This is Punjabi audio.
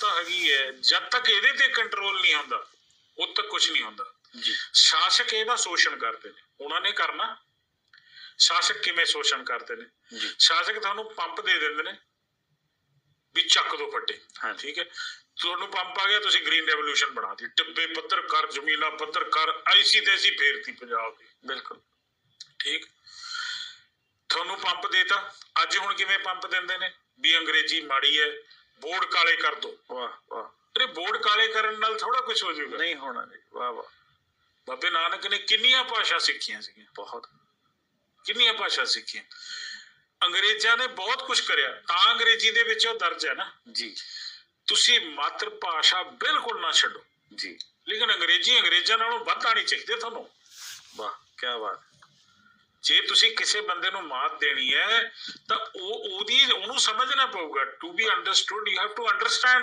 ਤਾਂ ਹੈਗੀ ਹੈ ਜਦ ਤੱਕ ਇਹਦੇ ਤੇ ਕੰਟਰੋਲ ਨਹੀਂ ਹੁੰਦਾ ਉਦ ਤੱਕ ਕੁਝ ਨਹੀਂ ਹੁੰਦਾ। ਜੀ। ਸ਼ਾਸਕ ਇਹਦਾ ਸ਼ੋਸ਼ਣ ਕਰਦੇ ਨੇ। ਉਹਨਾਂ ਨੇ ਕਰਨਾ। ਸ਼ਾਸਕ ਕਿਵੇਂ ਸ਼ੋਸ਼ਣ ਕਰਦੇ ਨੇ? ਜੀ। ਸ਼ਾਸਕ ਤੁਹਾਨੂੰ ਪੰਪ ਦੇ ਦਿੰਦੇ ਨੇ ਵੀ ਚੱਕ ਦੋ ਫੱਟੇ। ਹਾਂ। ਠੀਕ ਹੈ? ਤੁਹਾਨੂੰ ਪੰਪ ਆ ਗਿਆ ਤੁਸੀਂ ਗ੍ਰੀਨ ਰੈਵੋਲੂਸ਼ਨ ਬਣਾਤੀ ਟਿੱਬੇ ਪੱਧਰ ਕਰ ਜ਼ਮੀਨਾਂ ਪੱਧਰ ਕਰ ਐਸੀ ਤੈਸੀ ਫੇਰਤੀ ਪੰਜਾਬ ਦੀ। ਬਿਲਕੁਲ। ਠੀਕ? ਤੁਹਾਨੂੰ ਪੰਪ ਦੇਤਾ। ਅੱਜ ਹੁਣ ਕਿਵੇਂ ਪੰਪ ਦਿੰਦੇ ਨੇ? ਵੀ ਅੰਗਰੇਜ਼ੀ ਮਾੜੀ ਹੈ ਬੋਰਡ ਕਾਲੇ ਕਰ ਦੋ। ਵਾਹ ਵਾਹ। ਅਰੇ ਬੋਰਡ ਕਾਲੇ ਕਰਨ ਨਾਲ ਥੋੜਾ ਕੁਝ ਹੋ ਜਾਊਗਾ। ਨਹੀਂ ਹੋਣਾ ਜੀ। ਵਾਹ ਵਾਹ। ਬਾਬੇ ਨਾਨਕ ਨੇ ਕਿੰਨੀਆਂ ਭਾਸ਼ਾ ਸਿੱਖੀਆਂ ਸੀਗੀਆਂ? ਬਹੁਤ। ਕਿੰਨੀਆਂ ਭਾਸ਼ਾ ਸਿੱਖੀਆਂ? ਅੰਗਰੇਜ਼ਾਂ ਨੇ ਬਹੁਤ ਕੁਝ ਕਰਿਆ। ਤਾਂ ਅੰਗਰੇਜ਼ੀ ਦੇ ਵਿੱਚ ਉਹ ਦਰਜ ਹੈ ਨਾ? ਜੀ। ਤੁਸੀਂ ਮਾਤਰ ਭਾਸ਼ਾ ਬਿਲਕੁਲ ਨਾ ਛੱਡੋ। ਜੀ। ਲੇਕਿਨ ਅੰਗਰੇਜ਼ੀ ਅੰਗਰੇਜ਼ਾਂ ਨਾਲੋਂ ਵੱਧ ਆਣੀ ਚਾਹੀਦੀ ਤੁਹਾਨੂੰ। ਵਾਹ ਕੀ ਬਾਤ ਜੇ ਤੁਸੀਂ ਕਿਸੇ ਬੰਦੇ ਨੂੰ ਮਾਤ ਦੇਣੀ ਹੈ, ਤਾਂ ਉਹ ਉਹਦੀ, ਉਹਨੂੰ ਸਮਝਣਾ ਪਊਗਾ। To be understood you have to understand